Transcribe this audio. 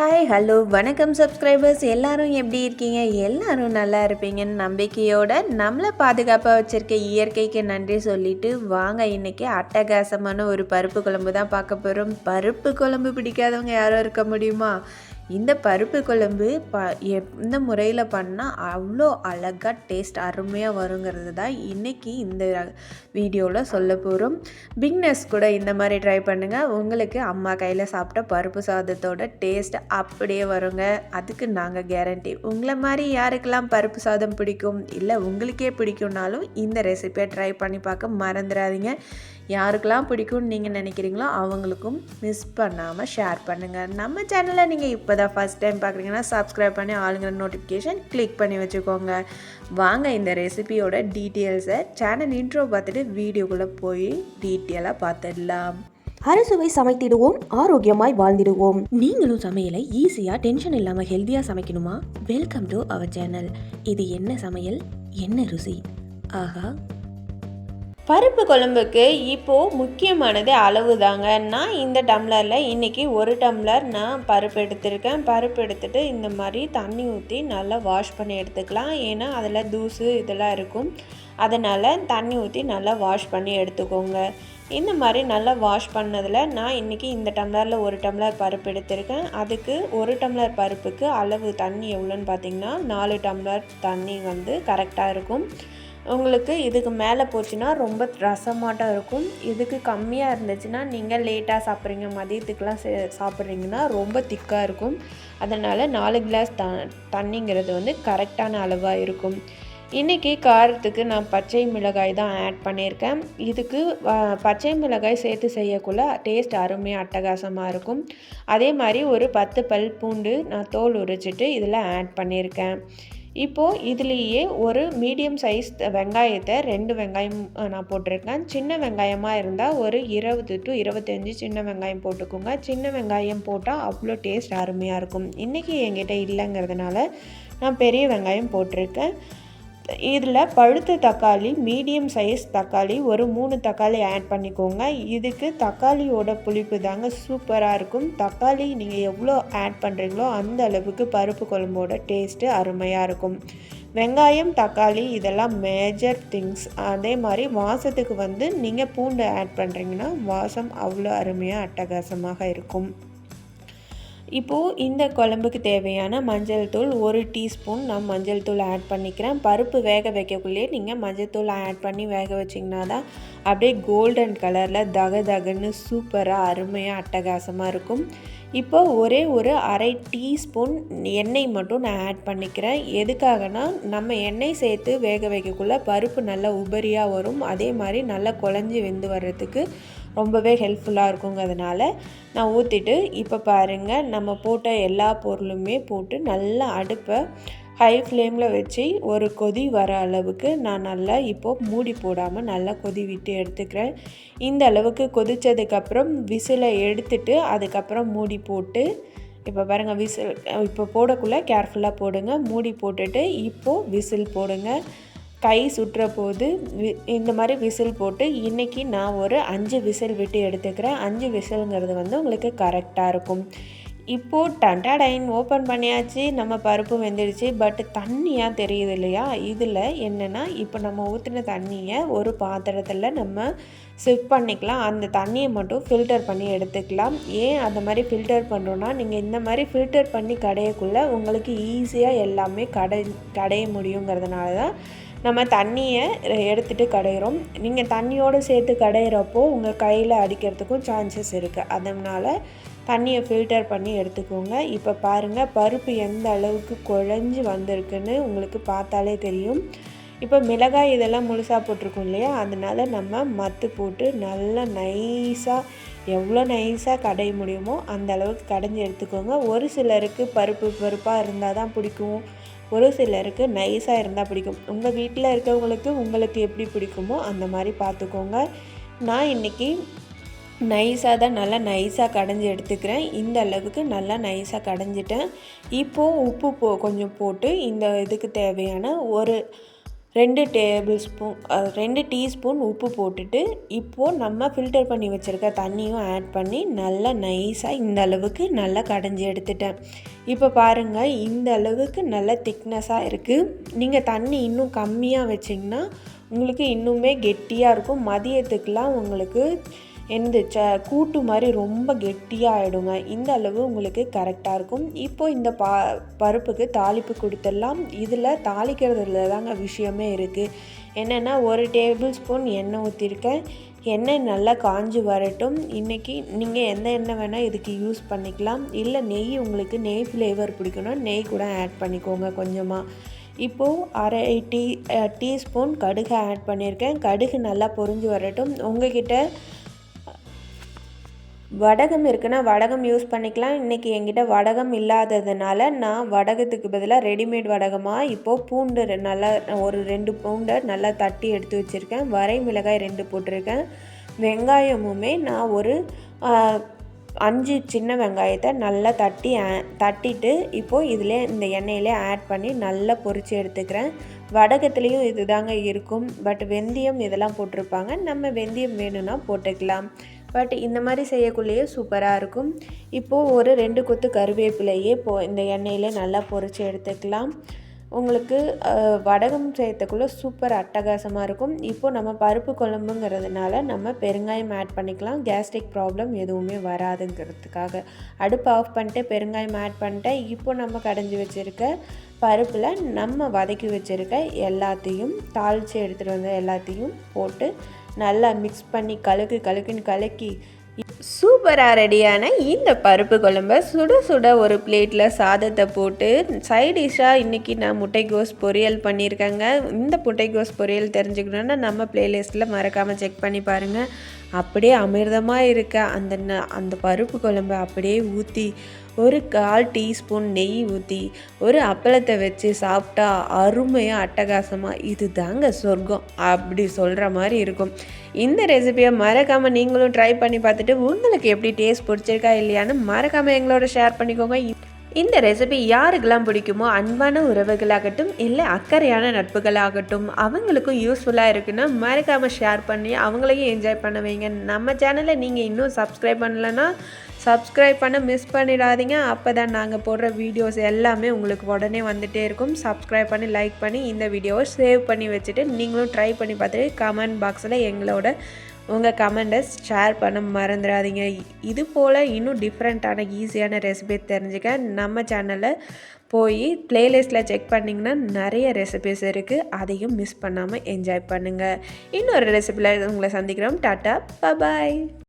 Hi hello வணக்கம் subscribers எல்லாரும் எப்படி இருக்கீங்க? எல்லாரும் நல்லா இருப்பீங்கன்னு நம்பிக்கையோட நம்மளை பாதுகாப்பாக வச்சுருக்க இயற்கைக்கு நன்றி சொல்லிட்டு வாங்க இன்றைக்கி அட்டகாசமான ஒரு பருப்பு குழம்பு தான் பார்க்க போகிறோம் பருப்பு குழம்பு பிடிக்காதவங்க யாரும் இருக்க முடியுமா? இந்த பருப்பு குழம்பு ப எந்த முறையில் பண்ணால் அவ்வளோ அழகாக டேஸ்ட் அருமையாக வருங்கிறது தான் இன்றைக்கி இந்த வீடியோவில் சொல்ல போகிறோம் பிக்னஸ் கூட இந்த மாதிரி ட்ரை பண்ணுங்கள் உங்களுக்கு அம்மா கையில் சாப்பிட்ட பருப்பு சாதத்தோட டேஸ்ட் அப்படியே வருங்க. அதுக்கு நாங்கள் கேரண்டி உங்களை மாதிரி யாருக்கெல்லாம் பருப்பு சாதம் பிடிக்கும் இல்லை உங்களுக்கே பிடிக்கும்னாலும் இந்த ரெசிபியை ட்ரை பண்ணி பார்க்க மறந்துடாதீங்க. யாருக்கெல்லாம் பிடிக்கும்னு நீங்கள் நினைக்கிறீங்களோ அவங்களுக்கும் மிஸ் பண்ணாமல் ஷேர் பண்ணுங்கள் நம்ம சேனலை நீங்கள் இப்போ தான் ஃபஸ்ட் டைம் பார்க்குறீங்கன்னா சப்ஸ்கிரைப் பண்ணி ஆளுங்கிற நோட்டிஃபிகேஷன் கிளிக் பண்ணி வச்சுக்கோங்க. வாங்க இந்த ரெசிபியோட டீட்டெயில்ஸை சேனல் இன்ட்ரோ பார்த்துட்டு வீடியோக்குள்ளே போய் டீட்டெயிலாக பார்த்துடலாம். அறுசுவை சமைத்திடுவோம் ஆரோக்கியமாய் வாழ்ந்திடுவோம். நீங்களும் சமையலை ஈஸியாக டென்ஷன் இல்லாமல் ஹெல்த்தியாக சமைக்கணுமா? வெல்கம் டு அவர் சேனல் இது என்ன சமையல்? என்ன ருசி? ஆஹா பருப்பு குழம்புக்கு இப்போது முக்கியமானது அளவு தாங்க நான் இந்த டம்ளரில் இன்றைக்கி ஒரு டம்ளர் நான் பருப்பு எடுத்திருக்கேன். பருப்பு எடுத்துகிட்டு இந்த மாதிரி தண்ணி ஊற்றி நல்லா வாஷ் பண்ணி எடுத்துக்கலாம். ஏன்னா அதில் தூசு இதெல்லாம் இருக்கும். அதனால் தண்ணி ஊற்றி நல்லா வாஷ் பண்ணி எடுத்துக்கோங்க. இந்த மாதிரி நல்லா வாஷ் பண்ணதில் நான் இன்றைக்கி இந்த டம்ளரில் ஒரு டம்ளர் பருப்பு எடுத்திருக்கேன். அதுக்கு ஒரு டம்ளர் பருப்புக்கு அளவு தண்ணி எவ்வளோன்னு பார்த்தீங்கன்னா நாலு டம்ளர் தண்ணி வந்து கரெக்டாக இருக்கும். உங்களுக்கு இதுக்கு மேலே போச்சுன்னா ரொம்ப ரசமாட்டம் இருக்கும். இதுக்கு கம்மியாக இருந்துச்சுன்னா நீங்கள் லேட்டாக சாப்பிட்றீங்க மதியத்துக்குலாம் சே சாப்பிட்றீங்கன்னா ரொம்ப திக்காக இருக்கும். அதனால் நாலு கிளாஸ் த தண்ணிங்கிறது வந்து கரெக்டான அளவாக இருக்கும். இன்றைக்கி காரத்துக்கு நான் பச்சை மிளகாய் தான் ஆட் பண்ணியிருக்கேன். இதுக்கு பச்சை மிளகாய் சேர்த்து செய்யக்குள்ள டேஸ்ட் அருமையாக அட்டகாசமாக இருக்கும். அதே மாதிரி ஒரு பத்து பல் பூண்டு நான் தோல் உரிச்சிட்டு இதில் ஆட் பண்ணியிருக்கேன். இப்போது இதுலேயே ஒரு மீடியம் சைஸ் வெங்காயத்தை ரெண்டு வெங்காயம் நான் போட்டிருக்கேன். சின்ன வெங்காயமாக இருந்தால் ஒரு இருபது டு இருபத்தஞ்சி சின்ன வெங்காயம் போட்டுக்கோங்க. சின்ன வெங்காயம் போட்டால் அவ்வளோ டேஸ்ட் அருமையாக இருக்கும். இன்றைக்கி என்கிட்ட இல்லைங்கிறதுனால நான் பெரிய வெங்காயம் போட்டிருக்கேன். இதில் பழுத்த தக்காளி மீடியம் சைஸ் தக்காளி ஒரு மூணு தக்காளி ஆட் பண்ணிக்கோங்க. இதுக்கு தக்காளியோட புளிப்பு தாங்க சூப்பராக இருக்கும். தக்காளி நீங்கள் எவ்வளோ ஆட் பண்ணுறீங்களோ அந்த அளவுக்கு பருப்பு குழம்போட டேஸ்ட்டு அருமையாக இருக்கும். வெங்காயம் தக்காளி இதெல்லாம் மேஜர் திங்ஸ் அதே மாதிரி வாசத்துக்கு வந்து நீங்கள் பூண்டு ஆட் பண்ணுறீங்கன்னா வாசம் அவ்வளோ அருமையாக அட்டகாசமாக இருக்கும். இப்போது இந்த குழம்புக்கு தேவையான மஞ்சள் தூள் ஒரு டீஸ்பூன். நான் மஞ்சள் தூள் ஆட் பண்ணிக்கிறேன். பருப்பு வேக வைக்கக்குள்ளேயே நீங்கள் மஞ்சள் தூள் ஆட் பண்ணி வேக வச்சிங்கன்னா தான் அப்படியே கோல்டன் கலரில் தக தகன்னு சூப்பராக அருமையாக அட்டகாசமாக இருக்கும். இப்போ ஒரே ஒரு அரை டீஸ்பூன் எண்ணெய் மட்டும் நான் ஆட் பண்ணிக்கிறேன். எதுக்காகனா நம்ம எண்ணெய் சேர்த்து வேக வைக்கக்குள்ளே பருப்பு நல்லா உபரியாக வரும். அதே மாதிரி நல்லா குழஞ்சி வெந்து வர்றதுக்கு ரொம்பவே ஹெல்ப்ஃபுல்லாக இருக்குங்கிறதுனால நான் ஊற்றிட்டு இப்போ பாருங்கள் நம்ம போட்ட எல்லா பொருளுமே போட்டு நல்லா அடுப்பை ஹை ஃப்ளேமில் வச்சு ஒரு கொதி வர அளவுக்கு நான் நல்லா இப்போது மூடி போடாமல் நல்லா கொதி விட்டு எடுத்துக்கிறேன். இந்த அளவுக்கு கொதித்ததுக்கப்புறம் விசிலை எடுத்துட்டு அதுக்கப்புறம் மூடி போட்டு இப்போ பாருங்கள் விசில் இப்போ போடக்குள்ளே கேர்ஃபுல்லாக போடுங்க. மூடி போட்டுட்டு இப்போது விசில் போடுங்க. கை சுற்றுற போது இந்த மாதிரி விசில் போட்டு இன்றைக்கி நான் ஒரு அஞ்சு விசில் விட்டு எடுத்துக்கிறேன். அஞ்சு விசிலுங்கிறது வந்து உங்களுக்கு கரெக்டாக இருக்கும். இப்போது டண்டாடைன் ஓப்பன் பண்ணியாச்சு நம்ம பருப்பு வெந்துடுச்சு பட் தண்ணியாக தெரியுது இல்லையா? இதில் என்னென்னா இப்போ நம்ம ஊற்றின தண்ணியை ஒரு பாத்திரத்தில் நம்ம சிஃப்ட் பண்ணிக்கலாம். அந்த தண்ணியை மட்டும் ஃபில்டர் பண்ணி எடுத்துக்கலாம். ஏன் அந்த மாதிரி ஃபில்டர் பண்ணுறோன்னா நீங்கள் இந்த மாதிரி ஃபில்டர் பண்ணி கடையக்குள்ளே உங்களுக்கு ஈஸியாக எல்லாமே கடை கடைய முடியுங்கிறதுனால தான் நம்ம தண்ணியை எடுத்துகிட்டு கடையிறோம். நீங்கள் தண்ணியோடு சேர்த்து கடையிறப்போ உங்கள் கையில் அடிக்கிறதுக்கும் சான்சஸ் இருக்குது அதனால் தண்ணியை ஃபில்டர் பண்ணி எடுத்துக்கோங்க. இப்போ பாருங்கள் பருப்பு எந்த அளவுக்கு குழஞ்சி வந்திருக்குன்னு உங்களுக்கு பார்த்தாலே தெரியும். இப்போ மிளகாய் இதெல்லாம் முழுசாக போட்டிருக்கோம் இல்லையா? அதனால் நம்ம மத்து போட்டு நல்லா நைஸாக எவ்வளோ நைஸாக கடைய முடியுமோ அந்த அளவுக்கு கடைஞ்சி எடுத்துக்கோங்க. ஒரு சிலருக்கு பருப்பு பருப்பாக இருந்தால் தான் பிடிக்கும். ஒரு சிலருக்கு நைஸாக இருந்தால் பிடிக்கும். உங்கள் வீட்டில் இருக்கவங்களுக்கு உங்களுக்கு எப்படி பிடிக்குமோ அந்த மாதிரி பார்த்துக்கோங்க நான் இன்றைக்கி நைஸாக தான் நல்லா நைஸாக கடைஞ்சி எடுத்துக்கிறேன். இந்த அளவுக்கு நல்லா நைஸாக கடைஞ்சிட்டேன். இப்போது உப்பு போ கொஞ்சம் போட்டு இந்த இதுக்கு தேவையான ஒரு ரெண்டு டேபிள் ஸ்பூன் ரெண்டு டீஸ்பூன் உப்பு போட்டுட்டு இப்போது நம்ம ஃபில்டர் பண்ணி வச்சுருக்க தண்ணியும் ஆட் பண்ணி நல்லா நைஸாக இந்த அளவுக்கு நல்லா கடைஞ்சி எடுத்துட்டேன். இப்போ பாருங்கள் இந்த அளவுக்கு நல்ல திக்னஸாக இருக்குது நீங்கள் தண்ணி இன்னும் கம்மியாக வச்சிங்கன்னா உங்களுக்கு இன்னுமே கெட்டியாக இருக்கும். மதியத்துக்கெலாம் உங்களுக்கு எந்த ச கூட்டு மாதிரி ரொம்ப கெட்டியாக ஆகிடுங்க இந்த அளவு உங்களுக்கு கரெக்டாக இருக்கும். இப்போது இந்த பா பருப்புக்கு தாளிப்பு கொடுத்துடலாம். இதில் தாளிக்கிறதுல தாங்க விஷயமே இருக்குது என்னென்னா ஒரு டேபிள் ஸ்பூன் எண்ணெய் ஊற்றிருக்கேன் எண்ணெய் நல்லா காஞ்சி வரட்டும். இன்றைக்கி நீங்கள் எந்த எண்ணெய் வேணால் இதுக்கு யூஸ் பண்ணிக்கலாம். இல்லை நெய் உங்களுக்கு நெய் ஃப்ளேவர் பிடிக்குன்னா நெய் கூட ஆட் பண்ணிக்கோங்க கொஞ்சமாக இப்போது அரை டீ டீஸ்பூன் கடுகு ஆட் பண்ணியிருக்கேன் கடுகு நல்லா பொரிஞ்சு வரட்டும். உங்ககிட்ட வடகம் இருக்குன்னா வடகம் யூஸ் பண்ணிக்கலாம். இன்றைக்கி என்கிட்ட வடகம் இல்லாததுனால நான் வடகத்துக்கு பதிலாக ரெடிமேட் வடகமாக இப்போது பூண்டு நல்லா ஒரு ரெண்டு பூண்டை நல்லா தட்டி எடுத்து வச்சுருக்கேன். வரை மிளகாய் ரெண்டு போட்டிருக்கேன். வெங்காயமுமே நான் ஒரு அஞ்சு சின்ன வெங்காயத்தை நல்லா தட்டி தட்டிட்டு இப்போது இதில் இந்த எண்ணெயிலே ஆட் பண்ணி நல்லா பொரித்து எடுத்துக்கிறேன். வடகத்துலேயும் இது தாங்க இருக்கும். பட் வெந்தயம் இதெல்லாம் போட்டிருப்பாங்க. நம்ம வெந்தயம் வேணும்னா போட்டுக்கலாம். பட் இந்த மாதிரி செய்யக்குள்ளேயே சூப்பராக இருக்கும். இப்போது ஒரு ரெண்டு கொத்து கருவேப்பிலையே போ இந்த எண்ணெயில் நல்லா பொறிச்சு எடுத்துக்கலாம். உங்களுக்கு வடகம் செய்யறதுக்குள்ளே சூப்பர் அட்டகாசமாக இருக்கும். இப்போது நம்ம பருப்பு குழம்புங்கிறதுனால நம்ம பெருங்காயம் ஆட் பண்ணிக்கலாம். கேஸ்ட்ரிக் ப்ராப்ளம் எதுவுமே வராதுங்கிறதுக்காக. அடுப்பு ஆஃப் பண்ணிட்டு பெருங்காயம் ஆட் பண்ணிட்டேன் இப்போ நம்ம கடைஞ்சி வச்சுருக்க பருப்பில் நம்ம வதக்கி வச்சுருக்க எல்லாத்தையும் தாளித்து எடுத்துகிட்டு வந்த எல்லாத்தையும் போட்டு நல்லா மிக்ஸ் பண்ணி கலக்கு கலக்குன்னு கலக்கி சூப்பராக ரெடியான இந்த பருப்பு குழம்ப சுட சுட ஒரு பிளேட்டில் சாதத்தை போட்டு சைட் டிஷ்ஷாக இன்றைக்கி நான் முட்டைகோஸ் பொரியல் பண்ணியிருக்கேங்க. இந்த முட்டைகோஸ் பொரியல் தெரிஞ்சுக்கணுன்னா நம்ம பிளேலிஸ்ட்டில் மறக்காமல் செக் பண்ணி பாருங்கள் அப்படியே அமிர்தமாக இருக்க அந்த ந- அந்த பருப்பு குழம்பு அப்படியே ஊற்றி ஒரு கால் டீஸ்பூன் நெய் ஊற்றி ஒரு அப்பளத்தை வச்சு சாப்பிட்டா அருமையாக அட்டகாசமாக இது தாங்க சொர்க்கம். அப்படி சொல்கிற மாதிரி இருக்கும். இந்த ரெசிபியை மறக்காமல் நீங்களும் ட்ரை பண்ணி பார்த்துட்டு உங்களுக்கு எப்படி டேஸ்ட் பிடிச்சிருக்கா இல்லையான்னு மறக்காமல் எங்களோட ஷேர் பண்ணிக்கோங்க. இந்த ரெசிபி யாருக்கெல்லாம் பிடிக்குமோ அன்பான உறவுகளாகட்டும் இல்லை அக்கறையான நட்புகளாகட்டும் அவங்களுக்கும் யூஸ்ஃபுல்லாக இருக்குன்னா மறக்காமல் ஷேர் பண்ணி அவங்களையும் என்ஜாய் பண்ண வைங்க. நம்ம சேனலை நீங்கள் இன்னும் சப்ஸ்கிரைப் பண்ணலைன்னா சப்ஸ்கிரைப் பண்ண மிஸ் பண்ணிடாதீங்க. அப்போ தான் நாங்கள் போடுற வீடியோஸ் எல்லாமே உங்களுக்கு உடனே வந்துகிட்டே இருக்கும். சப்ஸ்கிரைப் பண்ணி லைக் பண்ணி இந்த வீடியோவை சேவ் பண்ணி வச்சுட்டு நீங்களும் ட்ரை பண்ணி பார்த்துட்டு கமெண்ட் பாக்ஸில் எங்களோட உங்கள் கமெண்ட்டை ஷேர் பண்ண மறந்துடாதீங்க. இது போல் இன்னும் டிஃப்ரெண்ட்டான ஈஸியான ரெசிபி தெரிஞ்சுக்க நம்ம சேனலில் போய் ப்ளேலிஸ்ட்டில் செக் பண்ணிங்கன்னா நிறைய ரெசிபிஸ் இருக்குது அதையும் மிஸ் பண்ணாமல் என்ஜாய் பண்ணுங்கள் இன்னொரு ரெசிபியில் உங்களை சந்திக்கிறோம். Tata bye bye